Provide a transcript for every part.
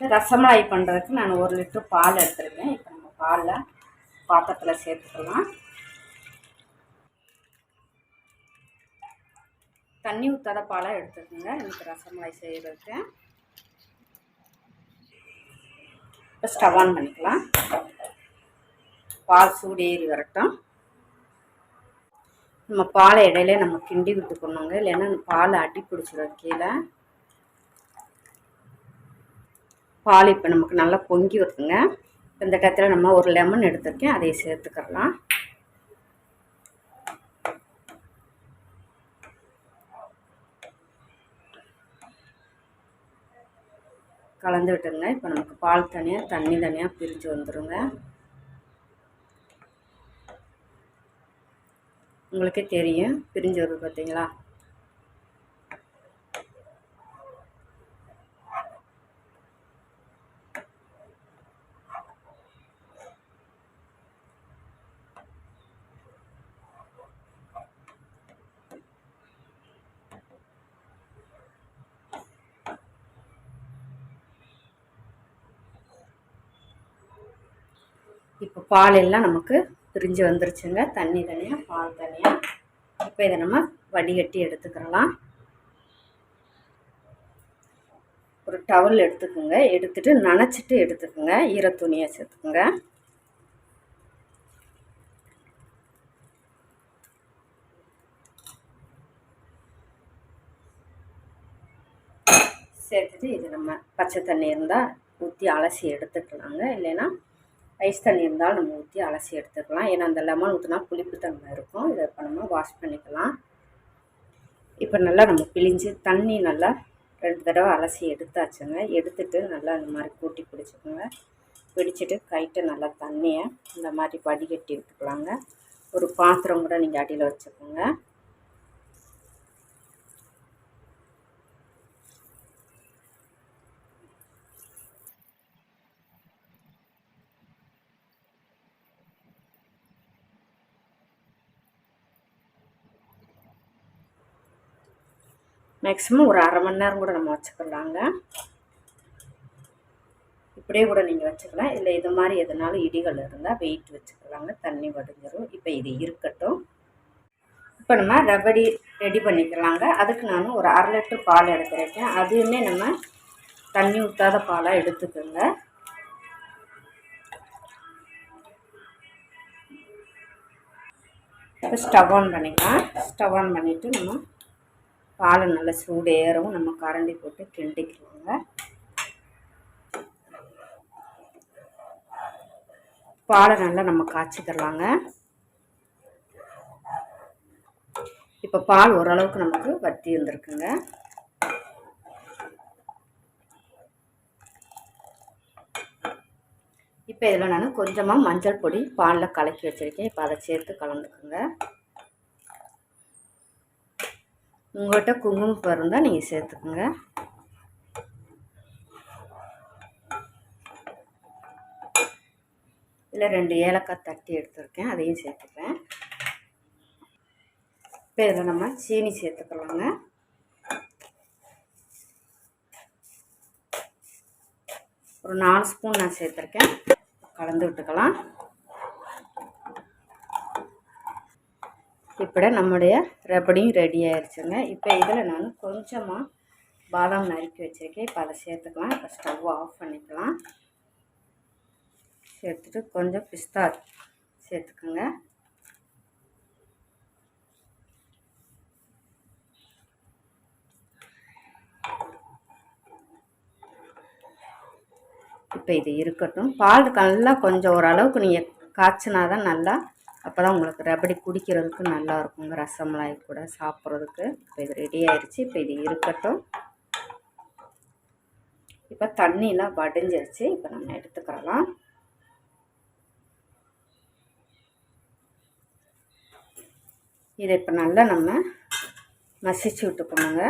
ரசமலாய் பண்ணுறதுக்கு நான் ஒரு லிட்டர் பால் எடுத்துருக்கேன். இப்போ நம்ம பாலில் பாத்திரத்தில் சேர்த்துக்கலாம். தண்ணி ஊற்றாத பாலாக எடுத்துக்கோங்க. எனக்கு ரசமலாய் செய்கிறதுக்கு இப்போ ஸ்டவ் ஆன் பண்ணிக்கலாம். பால் சூடு ஏறி வரட்டும். நம்ம பாலை இடையில நம்ம கிண்டி விட்டுக்கணுங்க. இல்லைன்னா பால் அடி பிடிச்சிடும் கீழே. பால் இப்போ நமக்கு நல்லா பொங்கி வருதுங்க. இந்த டயத்தில் நம்ம ஒரு லெமன் எடுத்துருக்கேன். அதை சேர்த்துக்கலாம் கலந்து விட்டுருங்க. இப்போ நமக்கு பால் தனியாக தண்ணி தனியாக பிரித்து வந்துடுங்க உங்களுக்கே தெரியும். பிரிஞ்சு வருது பார்த்தீங்களா பால் எல்லாம் நமக்கு பிரிஞ்சு வந்துருச்சுங்க. தண்ணி தனியாக பால் தனியாக இப்போ இதை நம்ம வடிகட்டி எடுத்துக்கிறலாம். ஒரு டவல் எடுத்துக்கோங்க. எடுத்துட்டு நனைச்சிட்டு எடுத்துக்கோங்க. ஈர துணியை சேர்த்துக்கோங்க. சேர்த்துட்டு இது நம்ம பச்சை தண்ணி இருந்தால் ஊற்றி அலசி எடுத்துக்கலாங்க. இல்லைன்னா ஐஸ் தண்ணி இருந்தால் நம்ம ஊற்றி அலசி எடுத்துக்கலாம். ஏன்னா அந்த லெமன் ஊற்றினா புளிப்புத்தன்மை இருக்கும். இதை இப்போ நம்ம வாஷ் பண்ணிக்கலாம். இப்போ நல்லா நம்ம பிழிஞ்சு தண்ணி நல்லா ரெண்டு தடவை அலசி எடுத்தாச்சுங்க. எடுத்துட்டு நல்லா இந்த மாதிரி கூட்டி பிடிச்சிக்கோங்க. பிடிச்சிட்டு கைட்டு நல்லா தண்ணியை இந்த மாதிரி வடிகட்டி விட்டுக்கலாங்க ஒரு பாத்திரம் கூட நீங்கள் அடியில் வச்சுக்கோங்க. மேக்ஸிமம் ஒரு அரை மணி நேரம் கூட நம்ம வச்சுக்கலாங்க. இப்படியே கூட நீங்கள் வச்சுக்கலாம். இல்லை இது மாதிரி எதுனாலும் இடிகள் இருந்தால் வெயிட் வச்சுக்கலாங்க. தண்ணி வடிஞ்சிடும் இப்போ இது இருக்கட்டும். இப்போ நம்ம ரபடி ரெடி பண்ணிக்கலாங்க. அதுக்கு நான் ஒரு அரை லிட்டர் பால் எடுத்துருக்கேன். அதுவுமே நம்ம தண்ணி ஊற்றாத பாலாக எடுத்துக்கோங்க. இப்போ ஸ்டவ் ஆன் பண்ணிக்கலாம். ஸ்டவ் ஆன் பண்ணிவிட்டு நம்ம பாலை நல்லா சூடு ஏறவும் நம்ம கரண்டி போட்டு கிண்டிக்கிறோங்க பாலை நல்லா நம்ம காய்ச்சிக்கிறலாங்க இப்போ பால் ஓரளவுக்கு நமக்கு வத்தி இருந்திருக்குங்க இப்போ இதில் நான் கொஞ்சமாக மஞ்சள் பொடி பாலில் கலக்கி வச்சுருக்கேன். இப்போ அதை சேர்த்து கலந்துக்குங்க. உங்கள்கிட்ட குங்குமப்பூ இருந்தால் நீங்கள் சேர்த்துக்குங்க. இல்லை ரெண்டு ஏலக்காய் தட்டி எடுத்துருக்கேன் அதையும் சேர்த்துப்பேன் இப்போ இதில் நம்ம சீனி சேர்த்துக்கலாங்க. ஒரு நாலு ஸ்பூன் நான் சேர்த்துருக்கேன். கலந்து விட்டுக்கலாம். இப்போ நம்முடைய ரபடியும் ரெடி ஆயிடுச்சுங்க இப்போ இதில் நான் கொஞ்சமாக பாதாம் நறுக்கி வச்சுருக்கேன். இப்போ அதை சேர்த்துக்கலாம். இப்போ ஸ்டவ் ஆஃப் பண்ணிக்கலாம். சேர்த்துட்டு கொஞ்சம் பிஸ்தா சேர்த்துக்கோங்க. இப்போ இது இருக்கட்டும். பால் நல்லா கொஞ்சம் ஓரளவுக்கு நீங்கள் காய்ச்சினா தான் நல்லா அப்போ தான் உங்களுக்கு ரபடி குடிக்கிறதுக்கு நல்லா இருக்குங்க ரசமலாய் கூட சாப்பிட்றதுக்கு. இப்போ இது ரெடி ஆயிடுச்சு இப்போ இது இருக்கட்டும். இப்போ தண்ணியெலாம் வடிஞ்சிருச்சு. இப்போ நம்ம எடுத்துக்கிறலாம். இதை இப்போ நல்லா நம்ம மசிச்சு விட்டுக்கணுங்க.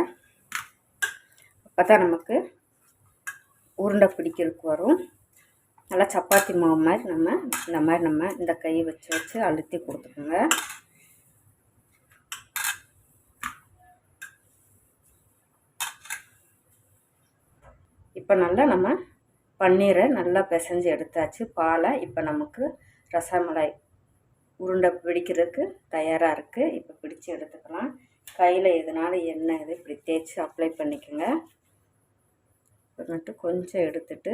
அப்போ தான் நமக்கு உருண்டை பிடிக்கிறதுக்கு வரும். நல்லா சப்பாத்தி மாவு மாதிரி நம்ம இந்த மாதிரி நம்ம இந்த கையை வச்சு வச்சு அழுத்தி கொடுத்துக்கோங்க. இப்போ நல்லா நம்ம பன்னீரை நல்லா பிசைஞ்சு எடுத்தாச்சு. பாலை இப்போ நமக்கு ரசமலாய் உருண்டை பிடிக்கிறதுக்கு தயாராக இருக்குது இப்போ பிடிச்சி எடுத்துக்கலாம். கையில் எதனால என்ன இது இப்படி தேய்ச்சி அப்ளை பண்ணிக்கோங்க. அப்புறமேட்டு கொஞ்சம் எடுத்துட்டு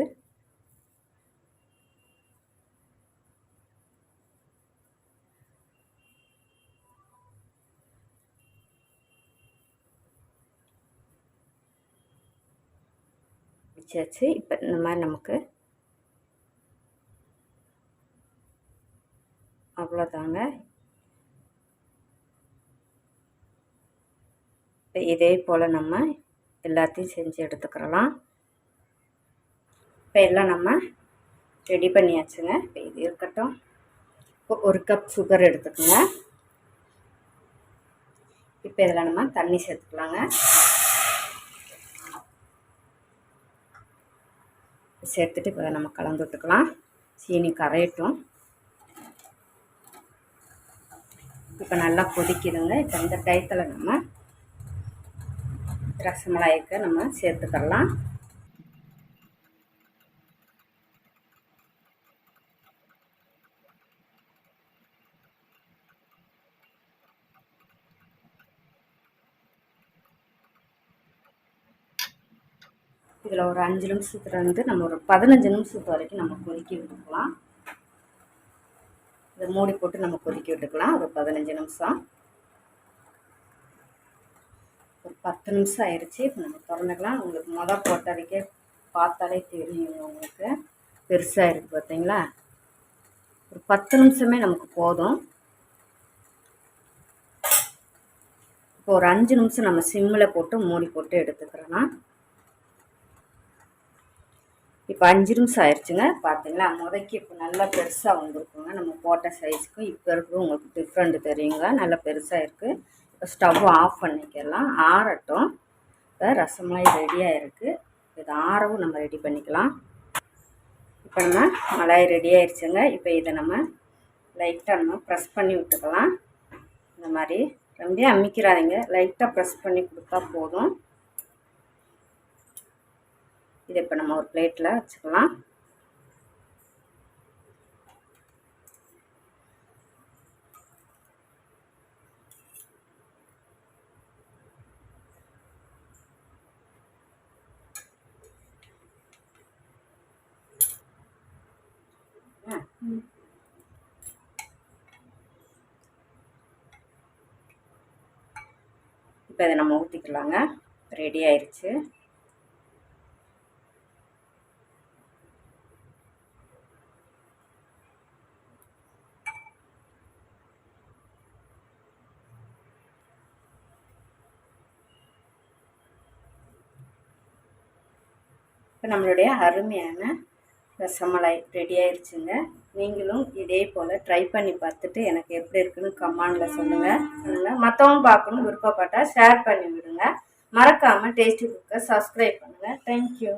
பிடிச்சாச்சு இப்போ இந்த மாதிரி நமக்கு அவ்வளோதாங்க. இப்போ இதே போல் நம்ம எல்லாத்தையும் செஞ்சு எடுத்துக்கிறலாம். இப்போ எல்லாம் நம்ம ரெடி பண்ணியாச்சுங்க. இப்போ இது இருக்கட்டும். இப்போ ஒரு கப் சுகர் எடுத்துக்கோங்க. இப்போ இதில் நம்ம தண்ணி சேர்த்துக்கலாங்க. சேர்த்துட்டு இப்போ நம்ம கலந்து விட்டுக்கலாம். சீனி கரையட்டும். இப்போ நல்லா கொதிக்குதுங்க. இப்போ இந்த டயத்தில் நம்ம ரசமலாய்க்கு நம்ம சேர்த்துக்கலாம் இதில் ஒரு அஞ்சு நிமிஷத்துலேருந்து நம்ம ஒரு பதினஞ்சு நிமிஷத்து வரைக்கும் நம்ம கொதிக்க விட்டுக்கலாம். இதை மூடி போட்டு நம்ம கொதிக்க விட்டுக்கலாம். ஒரு பதினஞ்சு நிமிஷம். ஒரு பத்து நிமிஷம் ஆயிடுச்சு இப்போ நம்ம திறந்துக்கலாம். உங்களுக்கு மொதல் போட்டதுக்கே பார்த்தாலே தெரியும் உங்களுக்கு. பெருசாக இருக்குது பார்த்தீங்களா? ஒரு பத்து நிமிஷமே நமக்கு போதும். இப்போ ஒரு அஞ்சு நிமிஷம் நம்ம சிம்மில் போட்டு மூடி போட்டு எடுத்துக்கிறோன்னா இப்போ அஞ்சு நிமிஷம் ஆயிடுச்சுங்க பார்த்தீங்களா? முதக்கி இப்போ நல்லா பெருசாக வந்திருக்குங்க. நம்ம போட்ட சைஸ்க்கும் இப்போ இருக்கிற உங்களுக்கு டிஃப்ரெண்ட் தெரியுங்க. நல்லா பெருசாக இருக்குது இப்போ ஸ்டவ் ஆஃப் பண்ணிக்கலாம். ஆறட்டும். இப்போ ரசமலாய் ரெடியாக இருக்குது இது ஆறவும் நம்ம ரெடி பண்ணிக்கலாம். இப்போ நம்ம மலாய் ரெடி ஆயிடுச்சுங்க இப்போ இதை நம்ம லைட்டாக நம்ம ப்ரெஸ் பண்ணி விட்டுக்கலாம். இந்த மாதிரி. ரொம்ப அமிக்கிறாதீங்க லைட்டாக ப்ரெஸ் பண்ணி கொடுத்தா போதும். இதை இப்போ நம்ம ஒரு பிளேட்டில் வச்சுக்கலாம். இப்போ இதை நம்ம ஊற்றிக்கலாங்க ரெடி ஆயிடுச்சு இப்போ நம்மளுடைய அருமையான ரசமலாய் ரெடி ஆயிடுச்சுங்க நீங்களும் இதே போல் ட்ரை பண்ணி பார்த்துட்டு எனக்கு எப்படி இருக்குன்னு கமானில் சொல்லுங்கள் சொல்லுங்கள் மற்றவங்க பார்க்கணும் விருப்பப்பட்டால் ஷேர் பண்ணி விடுங்க. மறக்காமல் டேஸ்டி குக்கை சப்ஸ்கிரைப் பண்ணுங்கள் தேங்க்யூ